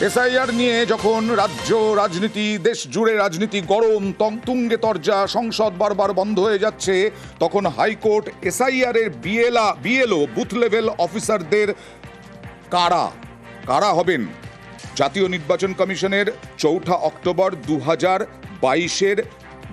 SIR নিয়ে যখন রাজ্য, রাজনীতি, দেশ জুড়ে রাজনীতি গরম, তং- তুঙ্গে তরজা, সংসদ বারবার বন্ধ হয়ে যাচ্ছে, তখন হাইকোর্ট এসআইআর এর বিএলআ বিএলও বুথ লেভেল অফিসারদের কারা? কারা হবেন? জাতীয় নির্বাচন কমিশনের চৌঠা অক্টোবর দু হাজার বাইশের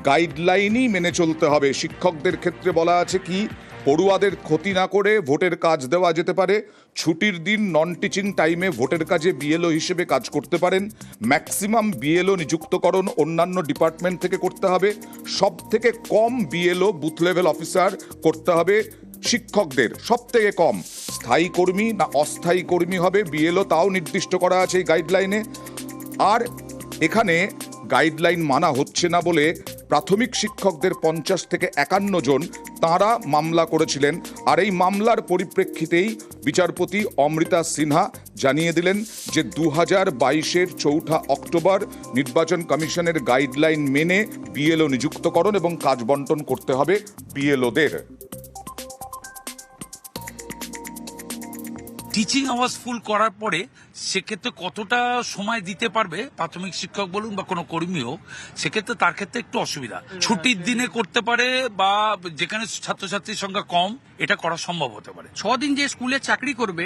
গাইডলাইনই মেনে চলতে হবে। শিক্ষকদের ক্ষেত্রে বলা আছে কি পড়ুয়াদের ক্ষতি না করে ভোটের কাজ দেওয়া যেতে পারে। ছুটির দিন নন টিচিং টাইমে ভোটের কাজে বিএলও হিসেবে কাজ করতে পারেন। ম্যাক্সিমাম বিএলও নিযুক্তকরণ অন্যান্য ডিপার্টমেন্ট থেকে করতে হবে। সব থেকে কম বিএলও বুথ লেভেল অফিসার করতে হবে শিক্ষকদের। সব থেকে কম। স্থায়ী কর্মী না অস্থায়ী কর্মী হবে? বিএলও তাও নির্দিষ্ট করা আছে এই গাইডলাইনে আর এখানে গাইডলাইন মানা হচ্ছে না বলে প্রাথমিক শিক্ষকদের পঞ্চাশ থেকে একান্ন জন তাঁরা মামলা করেছিলেন। আর এই মামলার পরিপ্রেক্ষিতেই বিচারপতি অমৃতা সিনহা জানিয়ে দিলেন যে দু হাজার বাইশের চৌঠা অক্টোবর নির্বাচন কমিশনের গাইডলাইন মেনে বিএলও নিযুক্তকরণ এবং কাজ বন্টন করতে হবে বিএলওদের। টিচিং আওয়ার্স ফুল করার পরে সেক্ষেত্রে কতটা সময় দিতে পারবে? প্রাথমিক শিক্ষক বলুন বা কোনো কর্মী হোক সেক্ষেত্রে তার ক্ষেত্রে একটু অসুবিধা। ছুটির দিনে করতে পারে বা যেখানে ছাত্রছাত্রীর সংখ্যা কম এটা করা সম্ভব হতে পারে। ছদিন যে স্কুলে চাকরি করবে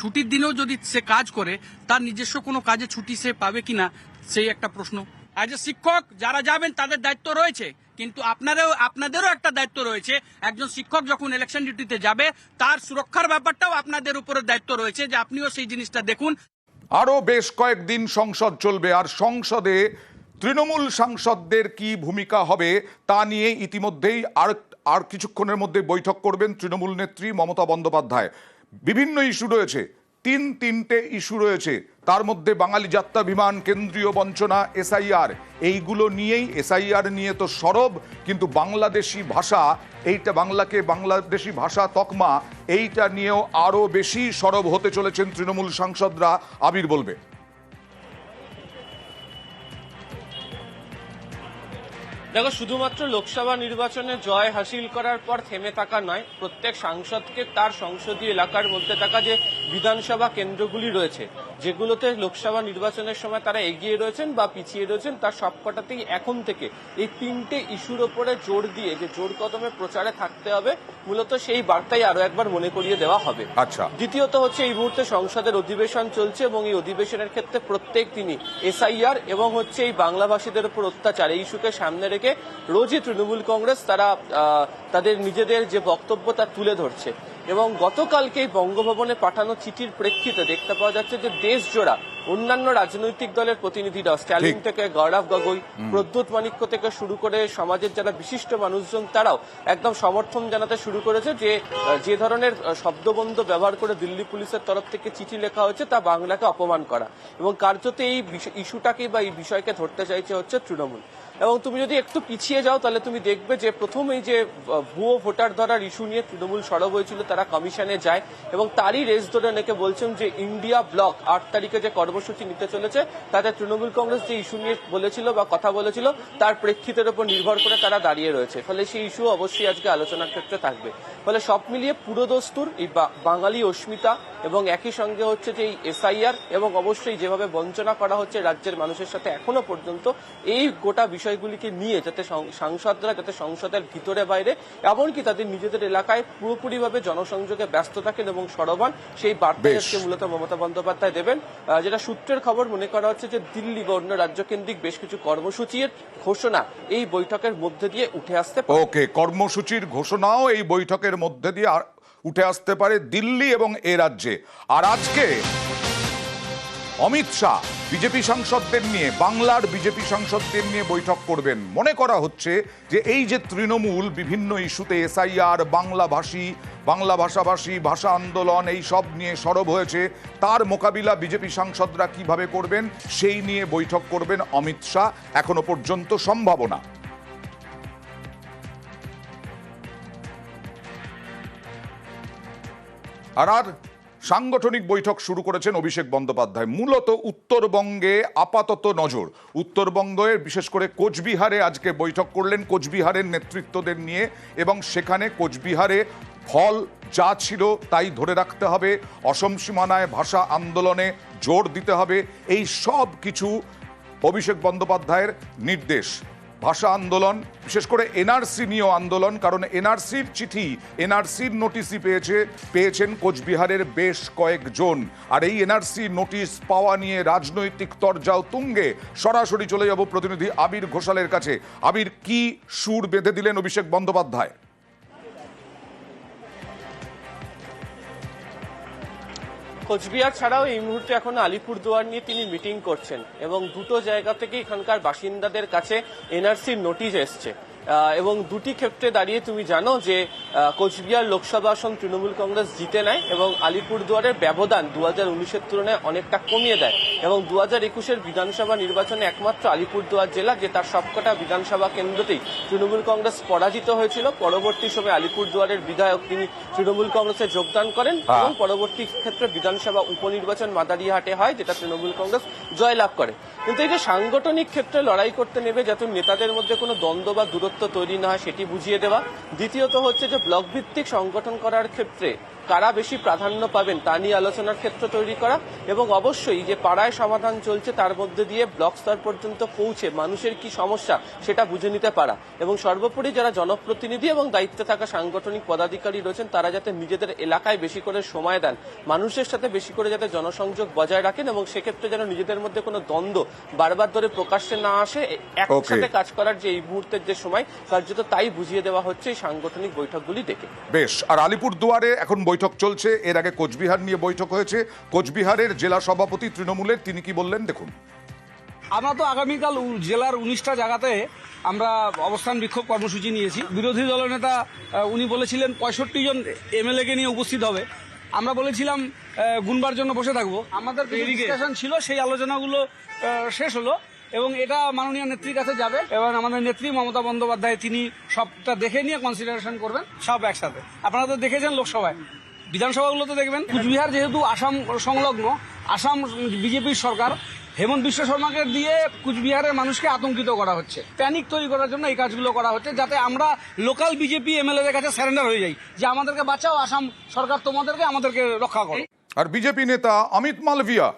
ছুটির দিনেও যদি সে কাজ করে তার নিজস্ব কোনো কাজে ছুটি সে পাবে কিনা সেই একটা প্রশ্ন। আজ শিক্ষক, যারা যাবেন, তাদের দায়িত্ব রয়েছে। কিন্তু আপনারও আপনাদেরও একটা দায়িত্ব রয়েছে। একজন শিক্ষক যখন ইলেকশন ডিউটিতে যাবে, তার সুরক্ষার ব্যাপারটাও আপনাদের উপরে দায়িত্ব রয়েছে যে আপনিও সেই জিনিসটা দেখুন। আরও বেশ কয়েকদিন সংসদ চলবে, আর সংসদে তৃণমূল সাংসদদের কি ভূমিকা হবে, তা নিয়ে ইতিমধ্যেই আর আর কিছুক্ষণের মধ্যে বৈঠক করবেন তৃণমূল নেত্রী মমতা বন্দ্যোপাধ্যায়। বিভিন্ন ইস্যু রয়েছে। তিন তিনটে ইস্যু রয়েছে। তার মধ্যে বাঙালি যাত্রা বিমান, কেন্দ্রীয় বঞ্চনা, এসআইআর। এইগুলো নিয়েই এসআইআর নিয়ে তো সরব, কিন্তু বাংলাদেশি ভাষা, এইটা বাংলাকে বাংলাদেশি ভাষা তকমা, এইটা নিয়েও আরও বেশি সরব হতে চলেছেন তৃণমূল সাংসদরা। আবির বলবে। দেখো, শুধুমাত্র লোকসভা নির্বাচনে জয় হাসিল করার পর থেমে থাকা নয়, প্রত্যেক সাংসদকে তার সংসদীয় এলাকার মধ্যে থাকা যে বিধানসভা কেন্দ্রগুলি রয়েছে যেগুলোতে লোকসভা নির্বাচনের সময় তারা এগিয়ে রয়েছেন বা পিছিয়ে রয়েছেন তার সবকটাতেই এখন থেকে এই তিনটে ইস্যুর ওপরে জোর দিয়ে যে জোর কদমে প্রচারে থাকতে হবে মূলত সেই বার্তাই আরও একবার মনে করিয়ে দেওয়া হবে। আচ্ছা। দ্বিতীয়ত হচ্ছে এই মুহূর্তে সংসদের অধিবেশন চলছে এবং এই অধিবেশনের ক্ষেত্রে প্রত্যেক দিনই এসআইআর এবং হচ্ছে এই বাংলাভাষীদের উপর অত্যাচার এই ইস্যুকে সামনে রেখে রোজই তৃণমূল কংগ্রেস তারা তাদের নিজেদের যে বক্তব্য তা তুলে ধরছে। এবং গতকালকেই বঙ্গভবনে পাঠানো চিঠির প্রেক্ষিতে দেখতে পাওয়া যাচ্ছে যে দেশ জোড়া অন্যান্য রাজনৈতিক দলের প্রতিনিধিরা স্ট্যালিন থেকে গৌরব গগৈ প্রদ্যুৎ মানিক্য থেকে শুরু করে সমাজের যারা বিশিষ্ট মানুষজন তারাও একদম সমর্থন জানাতে শুরু করেছে যে যে ধরনের শব্দবন্ধ ব্যবহার করে দিল্লি পুলিশের তরফ থেকে চিঠি লেখা হয়েছে তা বাংলাকে অপমান করা। এবং কার্যত এই ইস্যুটাকে বা এই বিষয়কে ধরতে চাইছে হচ্ছে তৃণমূল। এবং তুমি যদি একটু পিছিয়ে যাও তাহলে তুমি দেখবে যে প্রথমেই যে ভুয়ো ভোটার ধরার ইস্যু নিয়ে তৃণমূল সরব হয়েছিল তারা কমিশনে যায় এবং তারই রেস ধরে নাকি বলছেন যে ইন্ডিয়া ব্লক আট তারিখে যে কর্মসূচি নিতে চলেছে তাদের তৃণমূল কংগ্রেস যে ইস্যু নিয়ে বলেছিল বা কথা বলেছিল, তার প্রেক্ষিতের উপর নির্ভর করে তারা দাঁড়িয়ে রয়েছে। ফলে সেই ইস্যু অবশ্যই আজকে আলোচনার ক্ষেত্রে থাকবে। ফলে সব মিলিয়ে পুরোদস্তুর এই বা- বাঙালি অস্মিতা এবং একই সঙ্গে হচ্ছে যে এসআইআর এবং অবশ্যই যেভাবে বঞ্চনা করা হচ্ছে রাজ্যের মানুষের সাথে এখনও পর্যন্ত এই গোটা বিষয়গুলিকে নিয়ে যাতে সাংসদরা যাতে সংসদের ভিতরে বাইরে এমনকি তাদের নিজেদের এলাকায় পুরোপুরিভাবে জনসংযোগে ব্যস্ত থাকেন এবং সরবান সেই বার্তা আজকে মূলত মমতা বন্দ্যোপাধ্যায় দেবেন। যেটা সূত্রের খবর মনে করা হচ্ছে যে দিল্লি বা অন্য রাজ্যকেন্দ্রিক বেশ কিছু কর্মসূচির ঘোষণা এই বৈঠকের মধ্যে দিয়ে উঠে আসতে পারে। ওকে কর্মসূচির ঘোষণাও এই বৈঠকের মধ্যে দিয়ে আর- উঠে আসতে পারে দিল্লি এবং এ রাজ্যে। আর আজকে অমিত শাহ বিজেপি সাংসদদের নিয়ে, বাংলার বিজেপি সাংসদদের নিয়ে বৈঠক করবেন। মনে করা হচ্ছে যে এই যে তৃণমূল বিভিন্ন ইস্যুতে এসআইআর, বাংলাভাষী বাংলা ভাষাভাষী ভাষা আন্দোলন, এই সব নিয়ে সরব হয়েছে, তার মোকাবিলা বিজেপি সাংসদরা কীভাবে করবেন, সেই নিয়ে বৈঠক করবেন অমিত শাহ। এখনও পর্যন্ত সম্ভাবনা। আর আর সাংগঠনিক বৈঠক শুরু করেছেন অভিষেক বন্দ্যোপাধ্যায়। মূলত উত্তরবঙ্গে আপাতত নজর। উত্তরবঙ্গের বিশেষ করে কোচবিহারে আজকে বৈঠক করলেন কোচবিহারের নেতৃত্বদের নিয়ে এবং সেখানে কোচবিহারে ফল যা ছিল তাই ধরে রাখতে হবে। অসম সীমানায় ভাষা আন্দোলনে জোর দিতে হবে। এই সব কিছু অভিষেক বন্দ্যোপাধ্যায়ের নির্দেশ। ভাষা আন্দোলন, বিশেষ করে এনআরসি নিয়েও আন্দোলন, কারণ এনআরসির চিঠি, এনআরসির নোটিশই পেয়েছে, পেয়েছেন কোচবিহারের বেশ কয়েকজন। আর এই এনআরসি নোটিশ পাওয়া নিয়ে রাজনৈতিক তরজাও তুঙ্গে। সরাসরি চলে যাব প্রতিনিধি আবির ঘোষালের কাছে। আবির, কি সুর বেঁধে দিলেন অভিষেক বন্দ্যোপাধ্যায়? কোচবিহার ছাড়াও এই মুহূর্তে এখন আলিপুরদুয়ার নিয়ে তিনি মিটিং করছেন এবং দুটো জায়গা থেকে এখানকার বাসিন্দাদের কাছে এনআরসির নোটিশ এসছে। এবং দুটি ক্ষেত্রে দাঁড়িয়ে তুমি জানো যে কোচবিহার লোকসভা আসন তৃণমূল কংগ্রেস জিতে নেয় এবং আলিপুরদুয়ারের ব্যবধান দু হাজার উনিশের তুলনায় অনেকটা কমিয়ে দেয় এবং দু হাজার একুশের বিধানসভা নির্বাচনে একমাত্র আলিপুরদুয়ার জেলা যে তার সবকটা বিধানসভা কেন্দ্রতেই তৃণমূল কংগ্রেস পরাজিত হয়েছিল পরবর্তী সময়ে আলিপুরদুয়ারের বিধায়ক তিনি তৃণমূল কংগ্রেসে যোগদান করেন হ্যাঁ। এবং পরবর্তী ক্ষেত্রে বিধানসভা উপনির্বাচন মাদারিহাটে হয় যেটা তৃণমূল কংগ্রেস জয়লাভ করে কিন্তু এই যে সাংগঠনিক ক্ষেত্রে লড়াই করতে নেবে যাতে নেতাদের মধ্যে কোনো দ্বন্দ্ব বা দূরত্ব তৈরি না হয়, সেটি বুঝিয়ে দেওয়া। দ্বিতীয়ত হচ্ছে যে ব্লক ভিত্তিক সংগঠন করার ক্ষেত্রে কারা বেশি প্রাধান্য পাবেন তা নিয়ে আলোচনার ক্ষেত্র তৈরি করা এবং অবশ্যই যে পাড়ায় সমাধান চলছে তার মধ্যে দিয়ে ব্লক স্তর পর্যন্ত পৌঁছে মানুষের কি সমস্যা সেটা বুঝে নিতে পারা। এবং সর্বোপরি যারা জনপ্রতিনিধি এবং দায়িত্বে থাকা সাংগঠনিক পদাধিকারী রয়েছেন তারা যাতে নিজেদের এলাকায় বেশি করে সময় দেন মানুষের সাথে বেশি করে যাতে জনসংযোগ বজায় রাখেন এবং সেক্ষেত্রে যেন নিজেদের মধ্যে কোনো দ্বন্দ্ব বারবার ধরে প্রকাশ্যে না আসে একসাথে কাজ করার যে এই মুহূর্তের যে সময় কার্যত তাই বুঝিয়ে দেওয়া হচ্ছে এই সাংগঠনিক বৈঠকগুলি দেখে। বেশ আর আলিপুর দুয়ারে এখন বৈঠক চলছে। এর আগে কোচবিহার নিয়ে বৈঠক হয়েছে। কোচবিহারের জেলা সভাপতি তৃণমূলের তিনি কি বললেন? দেখুন। আমরা তো আগামীকাল জেলার উনিশটা জায়গাতে আমরা অবস্থান বিক্ষোভ কর্মসূচি নিয়েছি। বিরোধী দলনেতা উনি বলেছিলেন পঁয়ষট্টি জন এমএলএ কে নিয়ে উপস্থিত হবে। আমরা বলেছিলাম গুনবার জন্য বসে থাকব। আমাদের ডিসকাশন ছিল সেই আলোচনাগুলো শেষ হলো। এবং এটা মাননীয় নেত্রীর কাছে যাবে। এবং আমাদের নেত্রী মমতা বন্দ্যোপাধ্যায় তিনি সবটা দেখে নিয়ে কনসিডারেশন করবেন। সব একসাথে। আপনারা তো দেখেছেন লোকসভায়। বিধানসভাগুলো তো দেখবেন কুচবিহার যেহেতু আসাম সংলগ্ন, আসাম বিজেপির সরকার, হেমন্ত বিশ্ব শর্মাকে দিয়ে কুচবিহারের মানুষকে আতঙ্কিত করা হচ্ছে। প্যানিক তৈরি করার জন্য এই কাজগুলো করা হচ্ছে যাতে আমরা লোকাল বিজেপি এমএলএদের কাছে স্যারেন্ডার হয়ে যাই, যে আমাদেরকে বাঁচাও, আসাম সরকার তোমাদেরকে আমাদেরকে রক্ষা করো। আর বিজেপি নেতা অমিত মালভিয়া,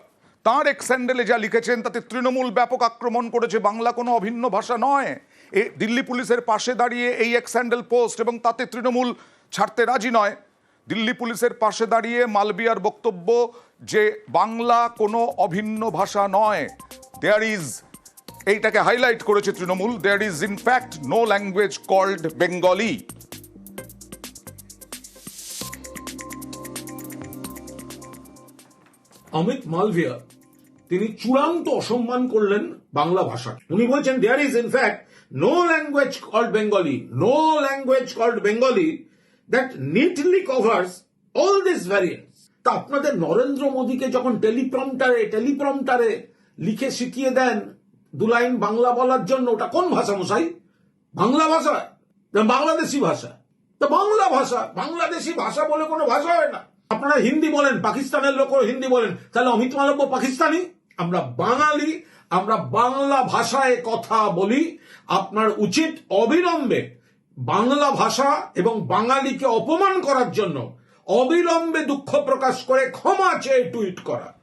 তার এক স্যান্ডেলে যা লিখেছেন, তাতে তৃণমূল ব্যাপক আক্রমণ করেছে, বাংলা কোনো অভিন্ন ভাষা নয়। এ দিল্লি পুলিশের পাশে দাঁড়িয়ে এই এক স্যান্ডেল পোস্ট, এবং তাতে তৃণমূল ছাড়তে রাজি নয়। দিল্লি পুলিশের পাশে দাঁড়িয়ে মালবিয়ার বক্তব্য যে বাংলা কোনো অভিন্ন ভাষা নয় দেয়ার ইজ এইটাকে হাইলাইট করেছে Trinamool there is in fact no language called Bengali Amit Malviya, তিনি চূড়ান্ত অসম্মান করলেন বাংলা ভাষা উনি বলছেন there is in fact no language called Bengali no language called Bengali that neatly covers all this variants তা আপনাদের নরেন্দ্র মোদীকে যখন টেলিপ্রম্পটারে টেলিপ্রম্পটারে লিখে শিখিয়ে দেন দু লাইন বাংলা বলার জন্য, ওটা কোন ভাষা মশাই? বাংলা ভাষা? বাংলাদেশি ভাষা। তো বাংলা ভাষা, বাংলাদেশি ভাষা বলে কোনো ভাষা হয় না। আপনারা হিন্দি বলেন, পাকিস্তানের লোকও হিন্দি বলেন, তাহলে অমিত মালব্য পাকিস্তানি? আমরা বাঙালি, আমরা বাংলা ভাষায় কথা বলি, আপনার উচিত অবিলম্বে বাংলা ভাষা এবং বাঙালিকে অপমান করার জন্য অবিলম্বে দুঃখ প্রকাশ করে ক্ষমা চেয়ে টুইট করা।